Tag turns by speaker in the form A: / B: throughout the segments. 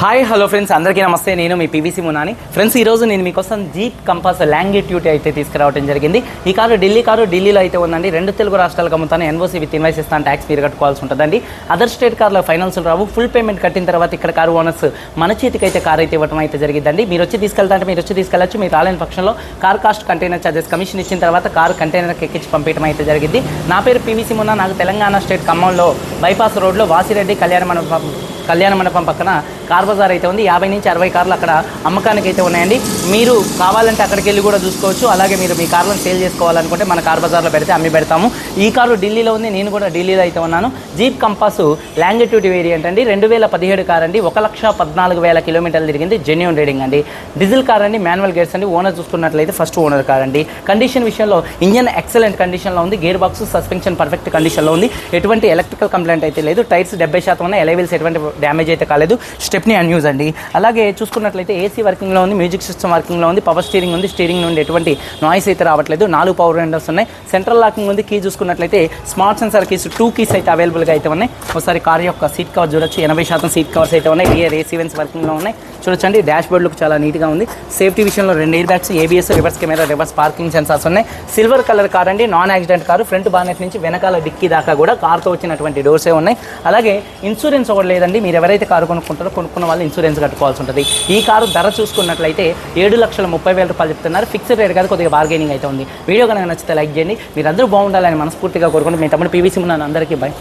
A: Hi hello friends అందరికీ నమస్తే. నేను మీ పీవీసీ మునాని ఫ్రెండ్స్ ఈరోజు నేను మీకోసం జీప్ కంపాస్ లాంగిట్యూటీ అయితే తీసుకురావడం జరిగింది. ఈ కారు ఢిల్లీ కారు ఢిల్లీలో అయితే ఉందండి. రెండు తెలుగు రాష్ట్రాలకు అమ్ముతాను. ఎన్ఓసీ విత్ ఇన్వైస్ ఇస్తాను ట్యాక్స్ మీరు కట్టుకోవాల్సి ఉంటుందండి. అదర్ స్టేట్ కార్లో ఫైనాన్స్ రావు. ఫుల్ పేమెంట్ కట్టిన తర్వాత ఇక్కడ కారు ఓనర్స్ మన చేతికి అయితే కార్ అయితే ఇవ్వడం అయితే జరిగిందండి. మీరు వచ్చి తీసుకెళ్తాంటే మీరు వచ్చి తీసుకెళ్ళచ్చు. మీరు రాలేని పక్షంలో car cost container charges commission ఇచ్చిన తర్వాత కారు కంటైనర్కి ఎక్కించి పంపించడం అయితే జరిగింది. నా పేరు పీవీసీ మున్నా నాకు తెలంగాణ స్టేట్ ఖమ్మంలో బైపాస్ రోడ్లో వాసిరెడ్డి కళ్యాణ మండపం కళ్యాణ మండపం పక్కన కార్ బజార్ అయితే ఉంది. యాభై నుంచి అరవై కార్లు అక్కడ అమ్మకానికి అయితే ఉన్నాయండి. మీరు కావాలంటే అక్కడికి వెళ్ళి కూడా చూసుకోవచ్చు. అలాగే మీరు మీ కార్లను సేల్ చేసుకోవాలనుకుంటే మన కార్ బజార్లో పెడితే అమ్మి పెడతాము. ఈ కారు ఢిల్లీలో ఉంది. నేను కూడా ఢిల్లీలో అయితే ఉన్నాను. జీప్ కంపాస్ లాంగిట్యూడ్ వేరియంట్ అండి. రెండు వేల పదిహేడు కార్ అండి. ఒక లక్ష పద్నాలుగు వేల కిలోమీటర్లు తిరిగింది. జెన్యున్ రీడింగ్ అండి. డీజిల్ కార్ అండి. మాన్యువల్ గేర్స్ అండి. ఓనర్ చూసుకున్నట్లయితే ఫస్ట్ ఓనర్ కార్ అండి. కండిషన్ విషయంలో ఇంజన్ ఎక్సలెంట్ కండిషన్లో ఉంది. గేర్ బాక్స్ సస్పెన్షన్ పర్ఫెక్ట్ కండిషన్లో ఉంది. ఎటువంటి ఎలక్ట్రికల్ కంప్లైంట్ అయితే లేదు. టైర్స్ డెబ్బై శాతం ఉన్నాయి. ఎలైవిల్స్ ఎటువంటి డ్యామేజ్ అయితే కాలేదు. స్టెప్ని అన్యూజ్ అండి. అలాగే చూసుకున్నట్లయితే ఏసీ వర్కింగ్లో ఉంది మ్యూజిక్ సిస్టమ్ వర్కింగ్లో ఉంది పవర్ స్టీరింగ్ ఉంది స్టీరింగ్ నుండి ఎటువంటి నాయిస్ అయితే రావట్లేదు. నాలుగు పవర్ విండోస్ ఉన్నాయి. సెంట్రల్ లాకింగ్ ఉంది కీ చూసుకున్నట్లయితే smart sensor keys two keys అయితే అవైలబుల్గా అయితే ఉన్నాయి. ఒకసారి కార్ యొక్క సీట్ కవర్ చూడొచ్చు. ఎనభై శాతం సీట్ కవర్స్ అయితే ఉన్నాయి. రియర్ ఏసీ వెన్స్ వర్కింగ్లో ఉన్నాయి. చూడొచ్చండి. డాష్ బోర్డ్ లుక్ చాలా నీట్గా ఉంది. సేఫ్టీ విషయంలో రెండు air bags ABS reverse camera reverse parking sensors ఉన్నాయి. సిల్వర్ కలర్ కార్ అండి. Non accident car. Front bonnet నుంచి వెనకాల డిక్కీ దాకా కూడా కార్తో వచ్చినటువంటి డోర్సే ఉన్నాయి. అలాగే ఇన్సూరెన్స్ ఒకటి లేదండి. మీరు ఎవరైతే కారు కొనుక్కుంటారో కొనుక్కున్న వాళ్ళు ఇన్సూరెన్స్ కట్టుకోవాల్సి ఉంటుంది. ఈ కారు ధర చూసుకున్నట్లయితే ఏడు లక్షల ముప్పై వేల రూపాయలు చెప్తున్నారు. ఫిక్స్డ్ రేట్ కాదు కొద్దిగా బార్గెనింగ్ అయితే ఉంది. వీడియో కనుక నచ్చితే లైక్ చేయండి. మీరు అందరూ బాగుండాలని మనస్ఫూర్తిగా కోరుకుంటే మీ తమ్ముడు పీవీసీ ఉన్నాను అందరికీ బై.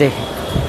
A: జై హింద్.